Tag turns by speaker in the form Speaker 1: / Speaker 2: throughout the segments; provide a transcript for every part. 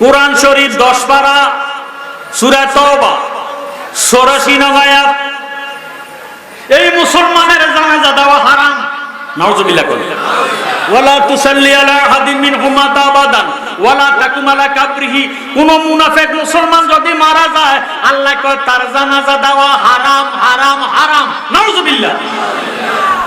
Speaker 1: কোরআন শরীফ দশ পারা, সুরা ষোড়শী নগায়াত এই মুসলমানের জানাজা দেওয়া হারাম। নাউজুবিল্লাহ আলা আলা যদি যায়, আল্লাহ কয়, তার জানাজা দেওয়া হারাম হারাম হারাম। নাউজুবিল্লাহ।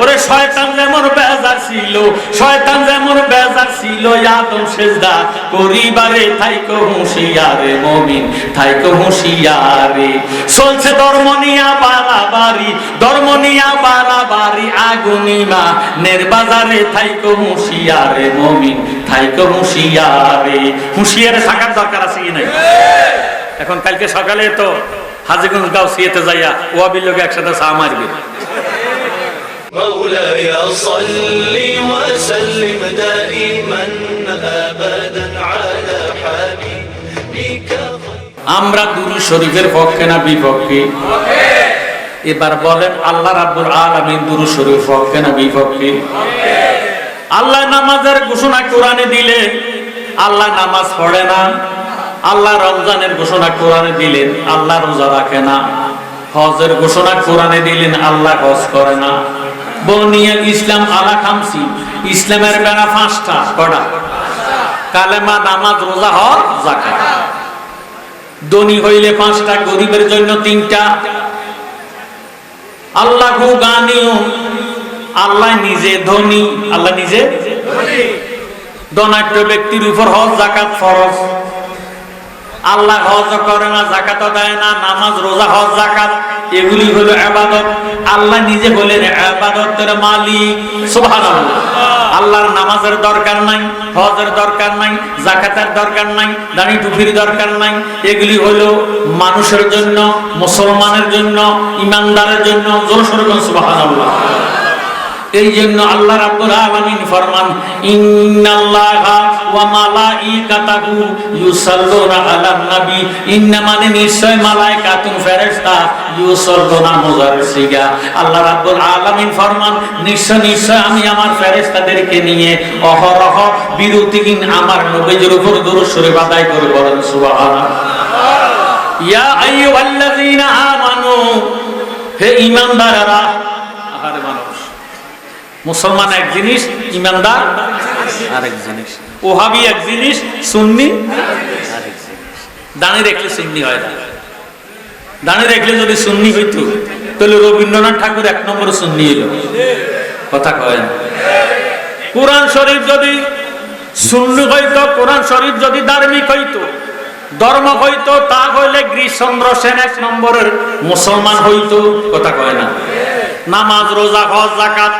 Speaker 1: ওরে শয়তান যেমন বেজার ছিল, শয়তান যেমন বেজার ছিল, আদম সেজদা করিবারে থাইকো হুঁশিয়ারে মমিন, থাইকো হুঁশিয়ারে। চলছে ধর্ম নিয়া বাড়াবাড়ি ধর্ম নিয়া বাড়াবাড়ি আগুনিমা নির্বাজারে থাইকো হুঁশিয়ারে মমিন, থাইকো হুঁশিয়ারে। হুঁশিয়ারে থাকার দরকার আছে কি নাই? এখন কালকে সকালে তো হাজিগঞ্জ গাঁও সিয়েতে যাইয়া ওয়াবির লোক একসাথে চা মারবে।
Speaker 2: مولاي صل وسلم دائما ابدا على حبيبك
Speaker 1: আমরা দুরু শরীফের পক্ষে না বিপক্ষে এবার বলেন আল্লাহ রাব্বুল আলামিন দুরু শরীফ পক্ষে না বিপক্ষে আল্লাহ নামাজের ঘোষণা কোরআনে দিলেন আল্লাহ নামাজ পড়ে না আল্লাহ রমজানের ঘোষণা কোরআনে দিলেন আল্লাহ রোজা রাখে না হজের ঘোষণা কোরআনে দিলেন আল্লাহ হজ করে না বনিয়াল ইসলাম আলা খামসি ইসলামের বেড়া পাঁচটা কটা কালেমা, নামাজ, রোজা, হজ জাকাত ধনী হইলে পাঁচটা, গরিবের জন্য তিনটা। আল্লাহ গানিও, আল্লাহ নিজে ধনী, আল্লাহ নিজে ধনাঢ্য ব্যক্তির উপর হজ জাকাত ফরজ। আল্লাহ হজ করে না জাকাত দেয় না, নামাজ, রোজা, হজ জাকাত এগুলি হলো আবাদত। আল্লাহ নিজে বলেন, আবাদতের মালিক, সুবহানাল্লাহ। আল্লাহর নামাজের দরকার নাই, হজের দরকার নাই, জাকাতের দরকার নাই দানি টুপির দরকার নাই। এগুলি হলো মানুষের জন্য, মুসলমানের জন্য, ইমানদারের জন্য জোর সুবাহ সুবহানাল্লাহ। এই জন্য আল্লাহ রাব্বুল আলামিন ফরমান, ইন্নাল্লাহা ওয়া মালাইকাতাহু ইউসাল্লুনা আলান নবী। ইন্না মানে নিশ্চয় মালাইকাতুন ফেরেশতা ইউসাল্লুনা মুজারের সিগা আল্লাহ রাব্বুল আলামিন ফরমান, নিশ্চয় নিশ্চয় আমি আমার ফেরেশতাদেরকে নিয়ে অহরহ বিরতিহীন আমার নবীর উপর দরুদ শরীফ আদায় করে বলেন, সুবহানাল্লাহ। ইয়া আইয়ুহাল্লাযীনা আমানু, হে ঈমানদাররা মুসলমান এক জিনিস, ইমানদার আরেক জিনিস। ওহাবি এক জিনিস, সুন্নি আরেক জিনিস। দাঁড়িয়ে রাখলে সুন্নি হয় না। দাঁড়িয়ে রাখলে যদি সুন্নি হইত, তাহলে রবীন্দ্রনাথ ঠাকুর এক নম্বর সুন্নি এলো কথা কয় না। কোরআন শরীফ যদি সুন্নি হইত, কোরআন শরীফ যদি ধার্মিক হইতো, ধর্ম হইত, তা হইলে গ্রীশচন্দ্র সেন এক নম্বরের মুসলমান হইতো। কথা কয় না। নামাজ, রোজা, হজ জাকাত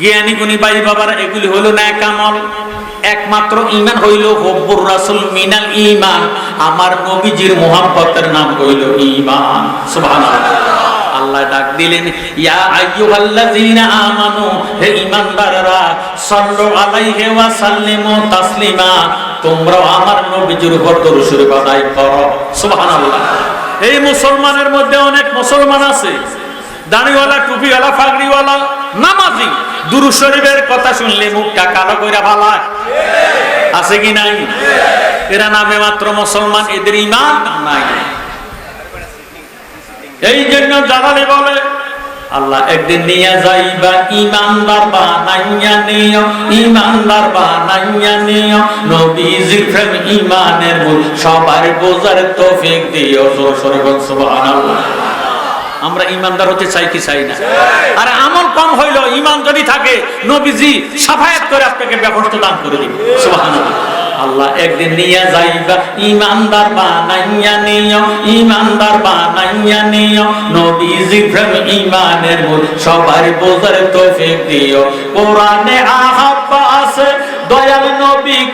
Speaker 1: জ্ঞানী গুণী বাই বাবার এগুলি হইল না কামল একমাত্র ইমান হইল হব্বুর রাসুল মিনাল ইমান আমার নবীজির মোহাম্মতের নাম হইল ইমান সুবহানাল্লাহ। আল্লাহ ডাক দিলেন, ইয়া আইয়ুহাল্লাযীনা আমানু, হে ঈমানদাররা, সাল্লু আলাইহি ওয়া সাল্লিমু তাসলিমা, তোমরাও আমার নবীজির উপর দরুদ আদায় করো। সুবহানাল্লাহ। এই মুসলমানের মধ্যে অনেক মুসলমান আছে। দাড়িওয়ালা, টুপিওয়ালা, ফাগড়িওয়ালা নামাজি। দুরু শরীফের কথা শুনলে মুখটা কালো কইরা ভালা। আছে কি নাই? এরা নামে মাত্র মুসলমান, এদের ইমান নাই। এই জন্য জালালি বলে, আল্লাহ একদিন নিয়ে যাইবা ইমানদার বানাইয়া নিও ইমানদার বানাইয়া নিও। নবীজির প্রেম ইমানের মূল, সবার বোঝার তৌফিক দিও সুবহানাল্লাহ। আমরা ইমানদার হতে চাই কি চাই না? আর আমল কম হইল ইমান যদি থাকে, নবীজি সাফায়াত করে আপনাকে ব্যবস্থা দান করে দিবে। সুবহানাল্লাহ। আল্লাহ একদিন নিয়ে যাইবা ইমানদার বানাইয়া নিও ইমানদার বানাইয়া নিও। নবীজি প্রেম ইমানের মূল, সবার বোঝার তৌফিক দিও। কোরআনে নবী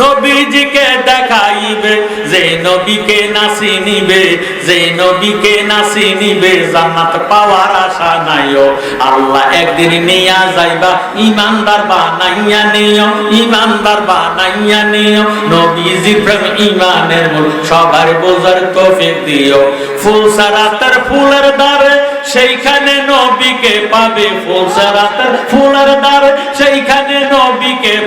Speaker 1: নবীজিকে দেখাইবে, যে নবীকে নিবে, যে নবীকে নিবে, জান্নাত পাওয়ার আশা আল্লাহ একদিন নিয়া যাইবা ইমানদার বানাইয়া নিও ইমানদার বানাইয়া নিও। নবীজি প্রেম ইমানের মূল, সবার বোঝার তৌফিক দিও। ফুল সারাতের ফুলের দ্বারে, সেইখানে নবীকে পাবে। ফুল সারাতের ফুলের দ্বারে, সেইখানে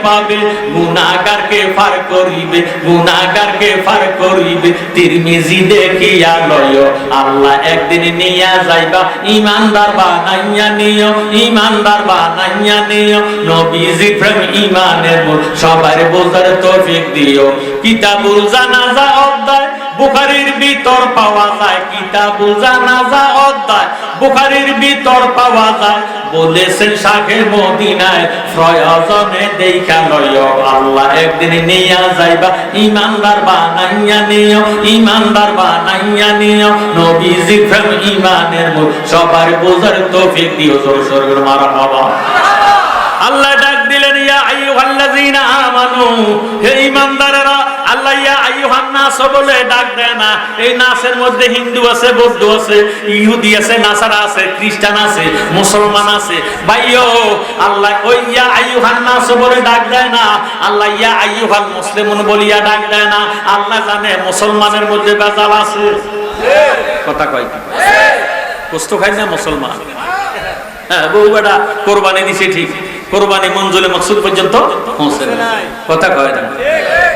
Speaker 1: পাবে গুণাগারকে ফার করিবে গুণাগারকে ফার করিবে। তিরমিজি দেখিয়া লয় আল্লাহ একদিন নিয়া যাইবা, ইমানদার বানাইয়া নিও, ইমানদার বানাইয়া নিও। নবীজি প্রেম ইমানের সবার বোঝার তৌফিক দিও। কিতাবুল জানাজা অধ্যায় বুখারীর ভিতর পাওয়া যায় কিতাবুল জানাজা অধ্যায়। বুখারীর ভিতর পাওয়া যায়, বলেছেন শাহে মদিনায় প্রয়োজনে দেখা লয় আল্লাহ একদিন নিয়া যাইবা, ইমানদার বানাইয়া নিও, ইমানদার বানাইয়া নিও, নবীজি প্রেম ইমানের মূল, সবার বোঝার তৌফিক দিও, জোর সরগর মারা বাবা আল্লাহ ডাক দিলেন, ইয়া আইয়ুহাল্লাযীনা আমানু, হে ঈমানদারেরা আল্লাহ ইয়া আইয়ুহান নাস বলে ডাক দেয় না। এই নাসের মধ্যে হিন্দু আছে, বৌদ্ধ আছে, ইহুদি আছে, নাসারা আছে, খ্রিস্টান আছে, মুসলমান আছে। ভাইও আল্লাহ ওই ইয়া আইয়ুহান নাস বলে ডাক দেয় না। আল্লাহ ইয়া আইয়ুহাল মুসলিমুন বলিয়া ডাক দেয় না। আল্লাহ জানে মুসলমানের মধ্যে বেজাল আছে। কথা কয় কি? কষ্ট খাই না মুসলমান? হ্যাঁ বউ বেটা, কোরবানি দিছে ঠিক। কোরবানি মঞ্জুলে মকসুদ পর্যন্ত পৌঁছে কথা কয় না?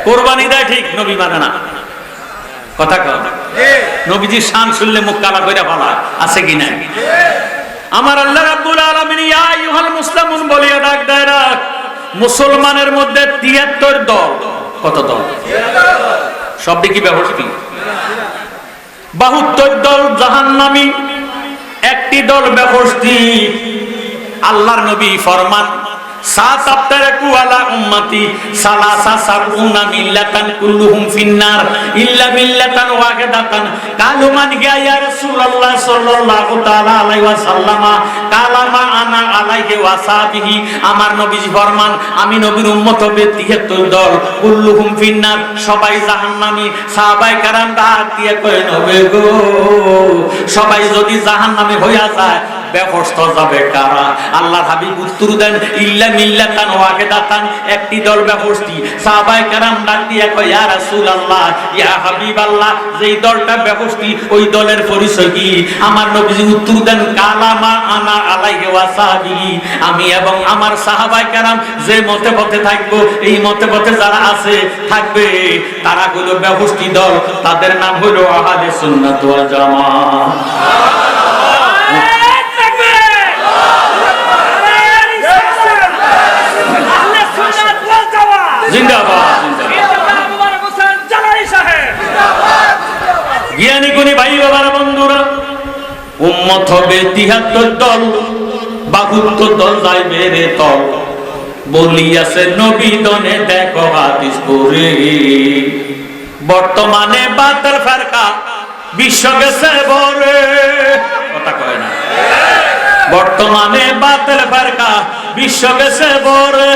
Speaker 1: কোরবানি দেয় ঠিক, নবী মানে না। কথা কয় না নবীজির শান শুনলে মুখ কালা কইরা ভালা আছে কি না আমার আল্লাহ রাব্বুল আলামিন, ইয়া আইয়ুহাল মুসলিমুন, বলিয়া ডাক দেয় মুসলমানের মধ্যে 73 দল, কত দল? সব কি ব্যবস্থা। বাহুত্তর দল জাহান্নামী, একটি দল ব্যবস্থি, আল্লাহর নবী ফরমান সাত আফতারাকু আলা মিল্লাতান ফিন্নার, ইল্লা মিল্লাতান সাল্লাল্লাহু তাআলা আলাইহি কালামা আনা আলাইহি আমার ফরমান, আমি নবীর উম্মত হবে 73 দল, কুল্লুহুম ফিন্নার, সবাই জাহান্নামী, সাহাবায়ে কেরাম ডাক দিয়ে কয়, নবী গো, সবাই যদি জাহান্নামী হইয়া যায় আমার নবীজি উত্তর দেন, কালামা আনা ওয়াসাবিহি আমি এবং আমার সাহাবায়ে কেরাম যে মতে পথে থাকব, এই মতে পথে যারা আছে, থাকবে। তারা হলো ব্যবস্থি দল। তাদের নাম হলো আহলে সুন্নাত ওয়াল জামাত জিন্দাবাদ জ্ঞানী গুণী ভাই বাবার বন্ধুরা উম্মত হবে তিহাত্তর দল। বাহুত্তর দল যাইবে রে তল। বলিয়াছে নবীদনে দেখো হাদিস পড়ে। বর্তমানে বাতের ফেরকা, বিশ্ব গেছে বলে কথা কয় না। বর্তমানে বাতের ফারকা, বিশ্ব গেছে বরে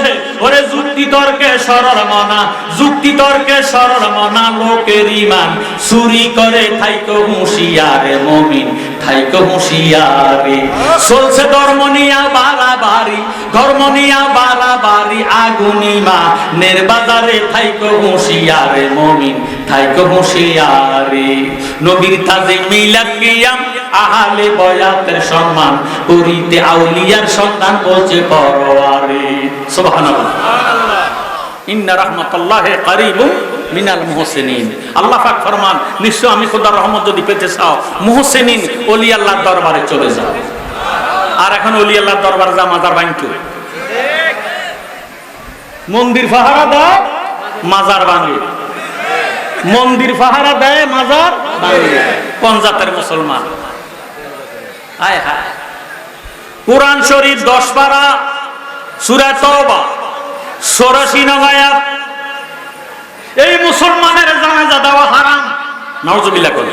Speaker 1: ওরে যুক্তি তর্কে সরল মনা, যুক্তি তর্কে সরল মনা, লোকের ইমান চুরি করে থাইকো হুঁশিয়ারে মমিন, থাইকো হুঁশিয়ারে। চলছে ধর্ম নিয়া বাড়াবাড়ি, ধর্ম নিয়া বাড়াবাড়ি আগুনিমা নির্বাজারে থাইকো হুঁশিয়ারে মমিন, থাইকো হুঁশিয়ারে। নবীর তাজে মিলাদ কিয়াম আহালে বয়াতের সম্মান। করিতে আউলিয়ার সন্তান বলছে পরওয়ারে সুবহানাল্লাহ। ইন্না রাহমাতাল্লাহি মিনাল মুহসিনিন। আল্লাহ পাক ফরমান, নিশ্চয় আমি খোদার রহমত যদি পেতে চাও, মুহসিনিন ওলি আল্লাহর দরবারে চলে যাও। আর এখন ওলি আল্লাহর দরবারে যা মাজার ভাঙতো মন্দির পাহারা দেয়, মাজার ভাঙে। মন্দির পাহারা দেয়, মাজার ভাঙে। কোন জাতের মুসলমান? হায় হায়। কোরআন শরীফ দশ পারা, সুরা তওবা, ষোড়শী নগায়াত এই মুসলমানের জানাজা দেওয়া হারাম। নাউজুবিল্লাহ করে।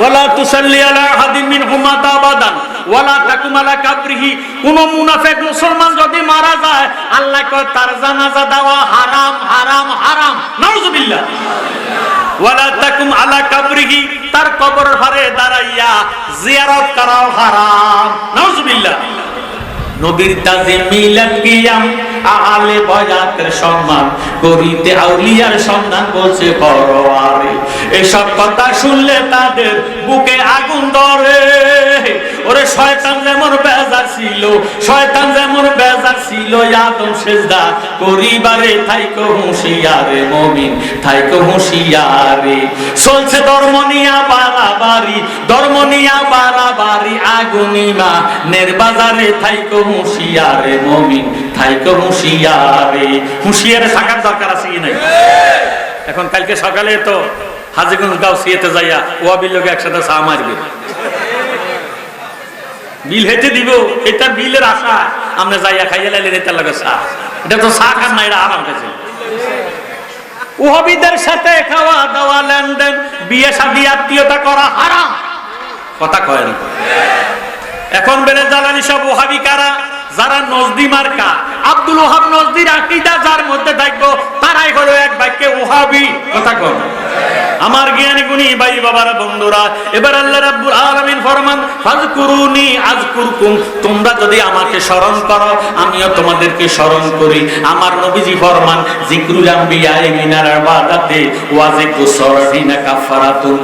Speaker 1: ওয়ালা তুসাল্লি আলা আহাদিন মিনহুম মাতা আবাদান ওয়ালা তাকুম আলা কাবরিহি। কোন মুনাফিক মুসলমান যদি মারা যায়, আল্লাহ কয়, তার জানাজা দেওয়া হারাম হারাম হারাম। নাউজুবিল্লাহ। ওয়ালা তাকুম আলা কাবরিহি। দাঁড়াইয়া জিয়ারত করাও হারাম। নাউজুবিল্লাহ। নবীর তাজে মিলাদ কিয়াম, আহলে বয়াতের সম্মান করিতে আউলিয়ার সন্ধান বলছে পরোয়ারে। এসব কথা শুনলে তাদের বুকে আগুন ধরে। ওরে শয়তান যেমন বেজার ছিল, শয়তান যেমন বেজার ছিল, আদম সেজদা করিবারে থাইকো হুঁশিয়ারে মমিন, থাইকো হুঁশিয়ারে। চলছে ধর্ম নিয়া বাড়াবাড়ি, ধর্ম নিয়া বাড়াবাড়ি আগুনিমা নির্বাজারে থাইকো হুঁশিয়ারে মমিন, থাইকো হুঁশিয়ারে। হুঁশিয়ারে থাকার দরকার আছে কি নাই? এখন কালকে সকালে তো হাজিগঞ্জ গাঁও সিয়েতে যাইয়া ওয়াবির লোক একসাথে চা মারবে। বিল হেঁটে দিব, এটা বিলের আশা। আমরা যাইয়া খাইয়া লাইলে এটা লাগে চা। এটা তো চা খান না, এটা আরাম খাইছে ওহাবিদের সাথে খাওয়া দাওয়া, লেনদেন, বিয়ে শাদী, আত্মীয়তা করা হারাম। কথা কয় না। এখন বেড়ে জ্বালানি সব ওহাবি কারা? যারা নজদি মার্কা। আব্দুল ওহাব নজদির আকিদা, যার মধ্যে থাকব তারাই হলো এক বাক্যে ওহাবি। কথা কন আমার জ্ঞানী গুণী ভাই বাবারা বন্ধুরা, এবার আল্লাহ রাব্বুল আলামিন ফরমান ফাজকুরুনি আজকুরকুম তোমরা যদি আমাকে স্মরণ করো, আমিও তোমাদেরকে স্মরণ করি। আমার নবীজি ফরমান জিকরুল আম্বিয়া মিনার ইবাদাতে ওয়া জিকরুস সরহিনা কাফারাতুন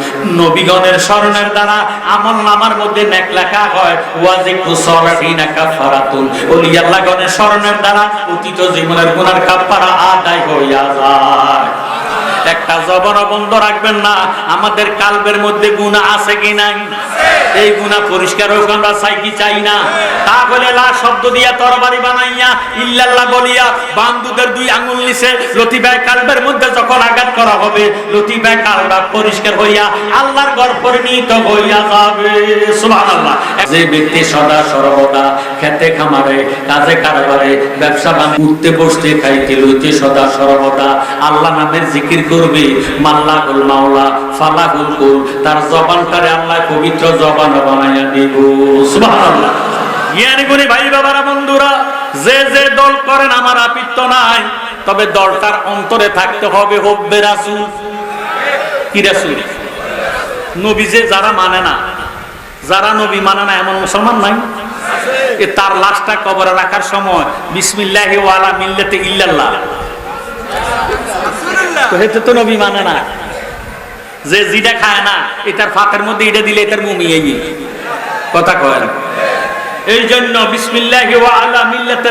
Speaker 1: নবীগণের স্মরণের দ্বারা আমল নামার মধ্যে নেক লেখা হয়, ওয়া জিকরুস সরহিনা কাফারাতুন ওলি আল্লাহগণের স্মরণের দ্বারা অতীত জীবনের গুনার কাফারা আদায় হইয়া যায়। একটা জবন বন্ধ রাখবেন না। আমাদের কালবের মধ্যে গুণা আছে কি নাই? এই গুণা পরিষ্কার হোক, আমরা চাই কি চাই না? তাহলে লা শব্দ দিয়া তরবারি বানাইয়া ইল্লাল্লাহ বলিয়া বান্দুদের দুই আঙুল নিচে লতিবায় কালবের মধ্যে যখন আঘাত করা হবে লতিবায় কালবা পরিষ্কার হইয়া আল্লাহর ঘর পরিণত হইয়া যাবে। সুবহানাল্লাহ। যে ব্যক্তি সদা সর্বদা খেতে খামারে, কাজে কারবারে, ব্যবসা বাণিজ্য, উঠতে বসতে খাইতে লইতে সদা সর্বদা আল্লাহ নামের জিকির করবে? মাল্লাহুল মাওলা ফালাহুল কুল। তার জবানটারে আল্লাহ পবিত্র জবান বানাইয়া দিব। সুবহানাল্লাহ। জ্ঞানী গুণী ভাই বাবারা, বন্ধুরা, যে যে দল করেন, আমার আপিত্ত নাই। তবে দলটার অন্তরে থাকতে হবে হব্বে রাসূল। কি রাসূল? নবী যে যারা মানে না, যারা নবী মানে না, এমন মুসলমান নাই? তার লাশটা কবরে রাখার সময় বিসমিল্লাহি ওয়ালা মিল্লাতে ইল্লাল্লাহ। হেতে তো নবী মানে না। যে জিটা খায় না এটার ফাতের মধ্যে এটা দিলে এটার মুমিয়ে কথা কয় এই জন্য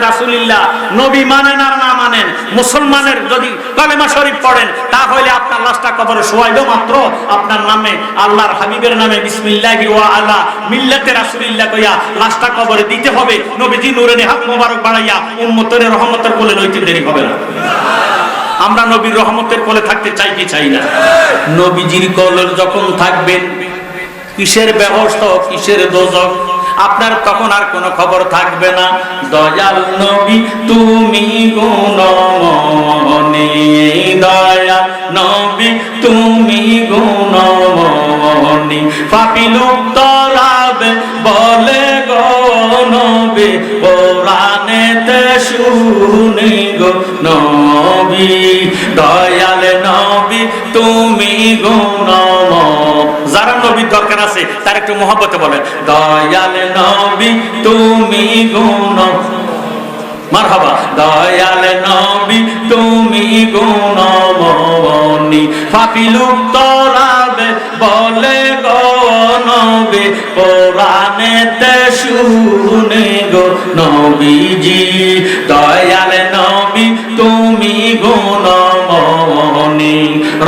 Speaker 1: রাসূলিল্লাহ মুসলমানের যদি কালেমা শরীফ পড়েন, তাহলে আপনার লাশটা কবরে শোয়াইলো মাত্র, আপনার নামে, আল্লাহর হাবিবের নামে বিসমিল্লাহি ওয়া আলা মিল্লাতে রাসূলিল্লাহ কইয়া লাশটা কবরে দিতে হবে। নবীজি নূরে হাত মোবারক বাড়াইয়া উম্মতের রহমতের কোলে লইতে দেরি হবে না। আমরা নবীর রহমতের কোলে থাকতে চাই কি চাই না? নবীজির কোলে যখন থাকবেন, কিসের ব্যবস্থা, কিসের দোজক? আপনার তখন আর কোনো খবর থাকবে না। দয়াল নবী, তুমি গুণমনি, দয়াল নবী, তুমি গুণমনি। পাপি লোক তরাবে বলে গো নবী শুনি গো নবী, দয়াল নবী, তুমি গুণম যারা নবী দরকার আছে, তার একটু মহব্বতে বলেন, দয়াল নবী, তুমি গুণ মারহাবা। দয়াল নবী, তুমি গুণমনি। পাপি লোক তরাবে, বলে গো নবী, কোরআনেতে শুনে গো নবীজি। দয়াল নবী, তুমি গুণমনি।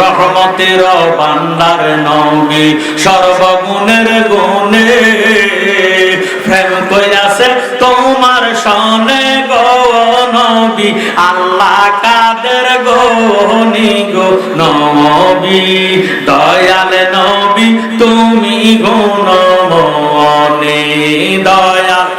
Speaker 1: রহমতের বান্দার নবী, সর্বগুণের গুণে প্রেম কইরাছে তোমার সনে গো আল্লাহ কাদের গনি গো নবী, দয়াল নবী, তুমি গো নমনি দয়াল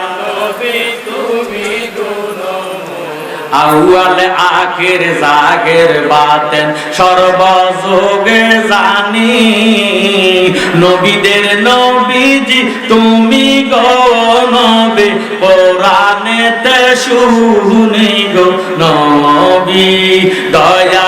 Speaker 1: আউয়াল আখের জাগের বাতেন, সর্বযোগে জানি। নবীদের নবীজি, তুমি গো নবে পুরাণেতে শুনি গো নবী। দয়াল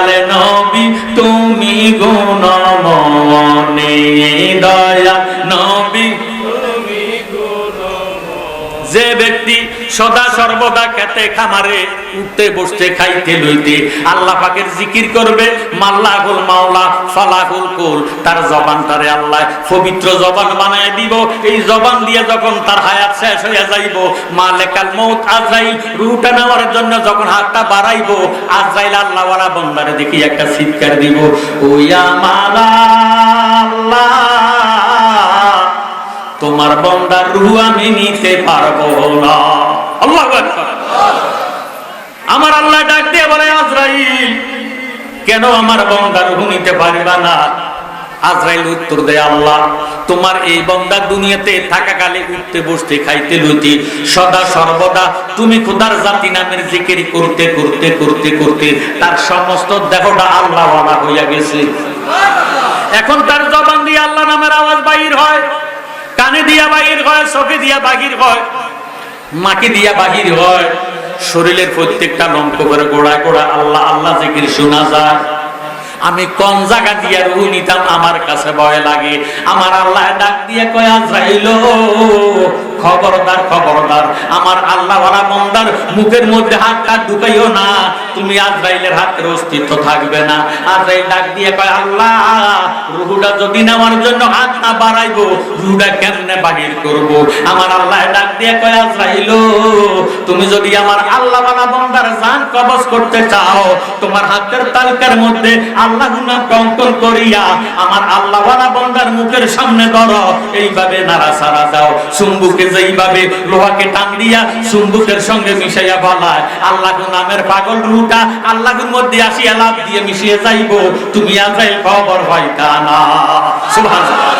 Speaker 1: সদা সর্বদা খেতে খামারে, উঠতে বসতে খাইতে লইতে। আল্লাহ পাকের জিকির করবে, মাল্লাহুল মাওলা, ফালাহুল কুল। তার জবান তারে আল্লাহ পবিত্র জবান বানায় দিব। এই জবান দিয়ে যখন তার হায়াত শেষ হয়ে যাইব, মালেকাল মৌত আজরাইল রুটা নেওয়ার জন্য যখন হাতটা বাড়াইবো আজরাইল আল্লাহ বন্দারে দেখি একটা চিৎকার দিব। ওই আমার আল্লাহ তোমার বন্দার রু আমি নিতে পারব না। আল্লাহু আমার আল্লাহ ডাক দিয়ে বলে, আজরাইল, কেন আমার বন্দার নিতে পারবা না? আজরাইল উত্তর দেয়, আল্লাহ, তোমার এই বন্দা দুনিয়াতে থাকাকালে উঠতে, বসতে, খাইতে, লইতে, সদা সর্বদা তুমি খোদার জাতি নামের জিকির করতে করতে করতে করতে, তার সমস্ত দেহটা আল্লাহ হইয়া গেছে। এখন তার জবান দিয়ে আল্লাহ নামের আওয়াজ বাহির হয়, কানে দিয়া বাহির হয়, চোখে দিয়া বাহির হয়। মাকে দিয়া বাহির হয়। শরীরের প্রত্যেকটা লম্প করে গোড়া গোড়া আল্লাহ আল্লাহ জিকির শোনা যায়। আমি কোন জায়গা দিয়া রুহ নিতাম? আমার কাছে ভয় লাগে। আমার আল্লাহ ডাক দিয়ে কয় আজরাইল খবরদার খবরদার। আমার আল্লাহ ওয়ালা বন্দার মুখের মধ্যে হাতটা ঢুকাইও না। তুমি আজরাইলের হাতের অস্তিত্ব থাকবে না। আজরাইল ডাক দিয়ে কয়, আল্লাহ রুহুটা যদি নেওয়ার জন্য হাত না বাড়াইবো রুহুটা কেমনে বাহির করব? আমার আল্লাহ ডাক দিয়ে কয়, আজরাইল, তুমি যদি আমার আল্লাহ ওয়ালা বন্দার জান কবজ করতে চাও, তোমার হাতের তালকার মধ্যে আল্লাহ নাম কঙ্কন করিয়া আমার আল্লাহ ওয়ালা বন্দার মুখের সামনে ধরো, এইভাবে নাড়া সারা দাও। চুম্বুকে যেইভাবে লোহাকে টান দিয়া চুম্বুকের সঙ্গে মিশাইয়া বলায়, আল্লাহ নামের পাগল রুটা আল্লাহর মধ্যে আসিয়া লাভ দিয়ে মিশিয়ে যাইবো। তুমি আজাইল খবর হয় কানা। 啊啊，什么子？